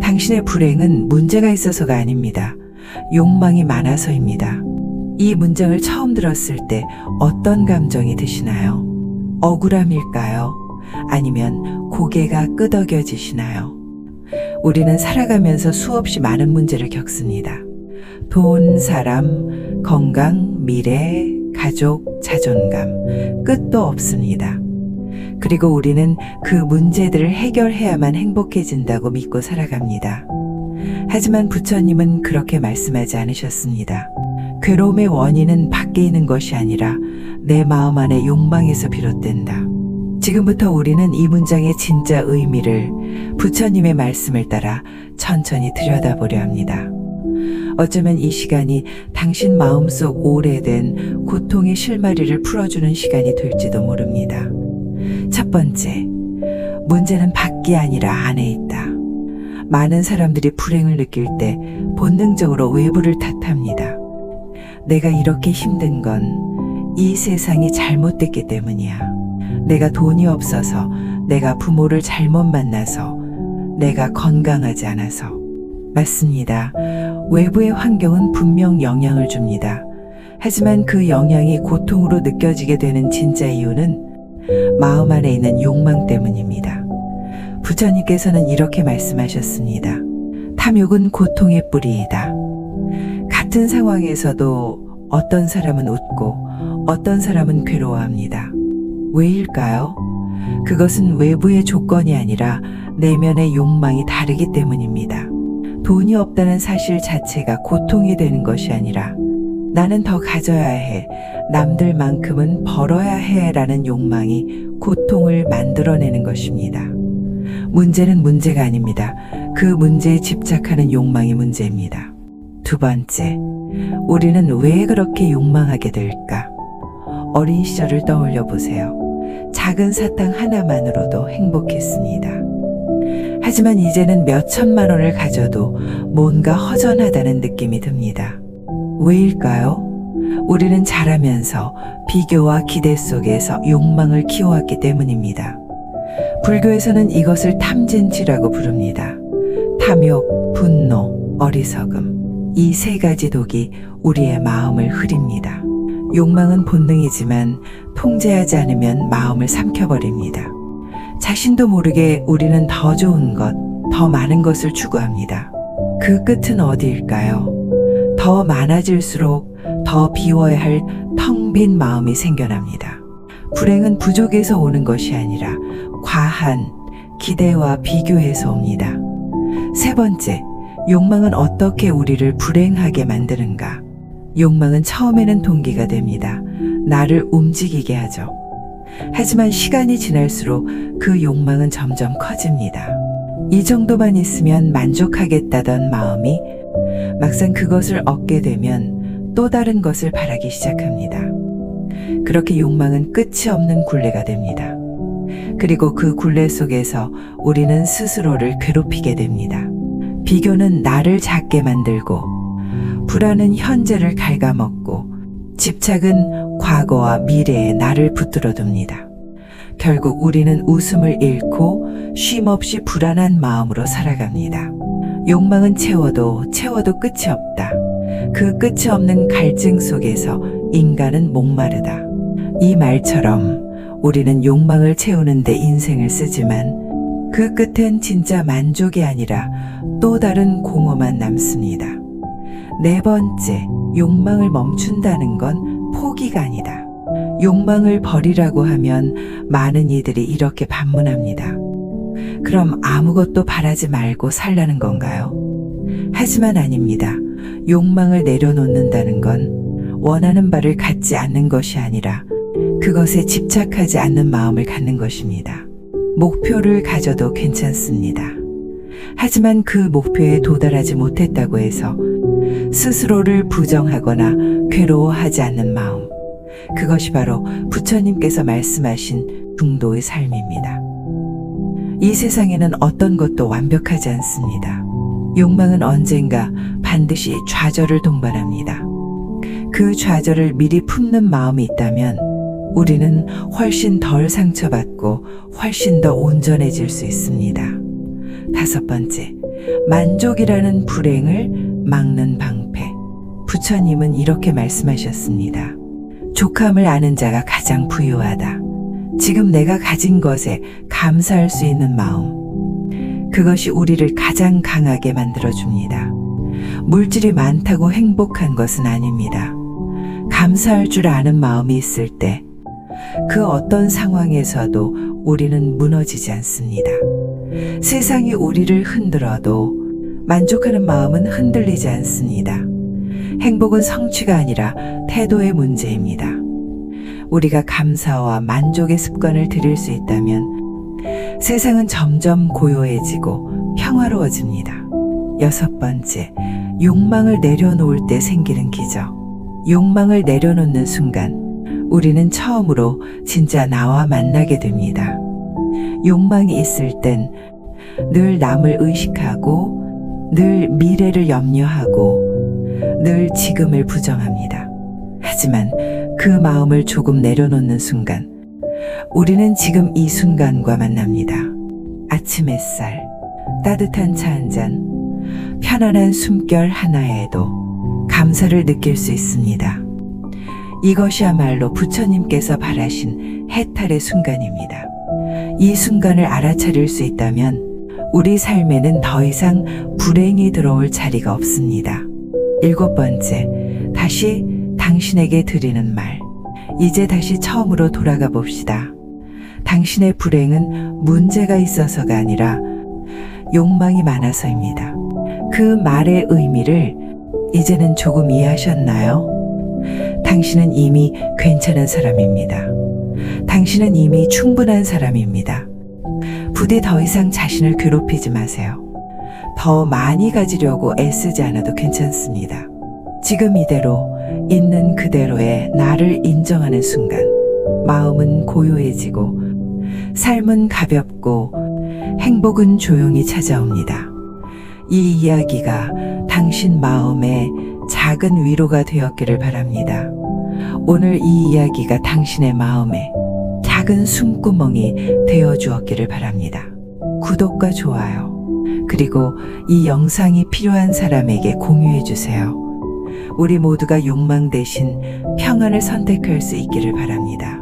당신의 불행은 문제가 있어서가 아닙니다. 욕망이 많아서입니다. 이 문장을 처음 들었을 때 어떤 감정이 드시나요? 억울함일까요? 아니면 고개가 끄덕여지시나요? 우리는 살아가면서 수없이 많은 문제를 겪습니다. 돈, 사람, 건강, 미래, 가족, 자존감, 끝도 없습니다. 그리고 우리는 그 문제들을 해결해야만 행복해진다고 믿고 살아갑니다. 하지만 부처님은 그렇게 말씀하지 않으셨습니다. 괴로움의 원인은 밖에 있는 것이 아니라 내 마음 안의 욕망에서 비롯된다. 지금부터 우리는 이 문장의 진짜 의미를 부처님의 말씀을 따라 천천히 들여다보려 합니다. 어쩌면 이 시간이 당신 마음속 오래된 고통의 실마리를 풀어주는 시간이 될지도 모릅니다. 첫 번째, 문제는 밖이 아니라 안에 있다. 많은 사람들이 불행을 느낄 때 본능적으로 외부를 탓합니다. 내가 이렇게 힘든 건 이 세상이 잘못됐기 때문이야. 내가 돈이 없어서, 내가 부모를 잘못 만나서, 내가 건강하지 않아서. 맞습니다. 외부의 환경은 분명 영향을 줍니다. 하지만 그 영향이 고통으로 느껴지게 되는 진짜 이유는 마음 안에 있는 욕망 때문입니다. 부처님께서는 이렇게 말씀하셨습니다. 탐욕은 고통의 뿌리이다. 같은 상황에서도 어떤 사람은 웃고 어떤 사람은 괴로워합니다. 왜일까요? 그것은 외부의 조건이 아니라 내면의 욕망이 다르기 때문입니다. 돈이 없다는 사실 자체가 고통이 되는 것이 아니라 나는 더 가져야 해, 남들만큼은 벌어야 해 라는 욕망이 고통을 만들어내는 것입니다. 문제는 문제가 아닙니다. 그 문제에 집착하는 욕망이 문제입니다. 두 번째, 우리는 왜 그렇게 욕망하게 될까? 어린 시절을 떠올려 보세요. 작은 사탕 하나만으로도 행복했습니다. 하지만 이제는 몇 천만 원을 가져도 뭔가 허전하다는 느낌이 듭니다. 왜일까요? 우리는 자라면서 비교와 기대 속에서 욕망을 키워왔기 때문입니다. 불교에서는 이것을 탐진치라고 부릅니다. 탐욕, 분노, 어리석음. 이 세 가지 독이 우리의 마음을 흐립니다. 욕망은 본능이지만 통제하지 않으면 마음을 삼켜버립니다. 자신도 모르게 우리는 더 좋은 것, 더 많은 것을 추구합니다. 그 끝은 어디일까요? 더 많아질수록 더 비워야 할 텅 빈 마음이 생겨납니다. 불행은 부족에서 오는 것이 아니라 과한 기대와 비교에서 옵니다. 세 번째, 욕망은 어떻게 우리를 불행하게 만드는가? 욕망은 처음에는 동기가 됩니다. 나를 움직이게 하죠. 하지만 시간이 지날수록 그 욕망은 점점 커집니다. 이 정도만 있으면 만족하겠다던 마음이 막상 그것을 얻게 되면 또 다른 것을 바라기 시작합니다. 그렇게 욕망은 끝이 없는 굴레가 됩니다. 그리고 그 굴레 속에서 우리는 스스로를 괴롭히게 됩니다. 비교는 나를 작게 만들고, 불안은 현재를 갉아먹고, 집착은 과거와 미래에 나를 붙들어 둡니다. 결국 우리는 웃음을 잃고 쉼없이 불안한 마음으로 살아갑니다. 욕망은 채워도 채워도 끝이 없다. 그 끝이 없는 갈증 속에서 인간은 목마르다. 이 말처럼 우리는 욕망을 채우는데 인생을 쓰지만 그 끝엔 진짜 만족이 아니라 또 다른 공허만 남습니다. 네 번째, 욕망을 멈춘다는 건 포기가 아니다. 욕망을 버리라고 하면 많은 이들이 이렇게 반문합니다. 그럼 아무것도 바라지 말고 살라는 건가요? 하지만 아닙니다. 욕망을 내려놓는다는 건 원하는 바를 갖지 않는 것이 아니라 그것에 집착하지 않는 마음을 갖는 것입니다. 목표를 가져도 괜찮습니다. 하지만 그 목표에 도달하지 못했다고 해서 스스로를 부정하거나 괴로워하지 않는 마음. 그것이 바로 부처님께서 말씀하신 중도의 삶입니다. 이 세상에는 어떤 것도 완벽하지 않습니다. 욕망은 언젠가 반드시 좌절을 동반합니다. 그 좌절을 미리 품는 마음이 있다면 우리는 훨씬 덜 상처받고 훨씬 더 온전해질 수 있습니다. 다섯 번째, 만족이라는 불행을 막는 방패. 부처님은 이렇게 말씀하셨습니다. 족함을 아는 자가 가장 부유하다. 지금 내가 가진 것에 감사할 수 있는 마음. 그것이 우리를 가장 강하게 만들어줍니다. 물질이 많다고 행복한 것은 아닙니다. 감사할 줄 아는 마음이 있을 때, 그 어떤 상황에서도 우리는 무너지지 않습니다. 세상이 우리를 흔들어도 만족하는 마음은 흔들리지 않습니다. 행복은 성취가 아니라 태도의 문제입니다. 우리가 감사와 만족의 습관을 들일 수 있다면 세상은 점점 고요해지고 평화로워집니다. 여섯 번째, 욕망을 내려놓을 때 생기는 기적. 욕망을 내려놓는 순간 우리는 처음으로 진짜 나와 만나게 됩니다. 욕망이 있을 땐 늘 남을 의식하고 늘 미래를 염려하고 늘 지금을 부정합니다. 하지만 그 마음을 조금 내려놓는 순간 우리는 지금 이 순간과 만납니다. 아침 햇살, 따뜻한 차 한 잔, 편안한 숨결 하나에도 감사를 느낄 수 있습니다. 이것이야말로 부처님께서 바라신 해탈의 순간입니다. 이 순간을 알아차릴 수 있다면 우리 삶에는 더 이상 불행이 들어올 자리가 없습니다. 일곱 번째, 다시 당신에게 드리는 말. 이제 다시 처음으로 돌아가 봅시다. 당신의 불행은 문제가 있어서가 아니라 욕망이 많아서입니다. 그 말의 의미를 이제는 조금 이해하셨나요? 당신은 이미 괜찮은 사람입니다. 당신은 이미 충분한 사람입니다. 부디 더 이상 자신을 괴롭히지 마세요. 더 많이 가지려고 애쓰지 않아도 괜찮습니다. 지금 이대로 있는 그대로의 나를 인정하는 순간 마음은 고요해지고 삶은 가볍고 행복은 조용히 찾아옵니다. 이 이야기가 당신 마음에 작은 위로가 되었기를 바랍니다. 오늘 이 이야기가 당신의 마음에 작은 숨구멍이 되어 주었기를 바랍니다. 구독과 좋아요, 그리고 이 영상이 필요한 사람에게 공유해 주세요. 우리 모두가 욕망 대신 평안을 선택할 수 있기를 바랍니다.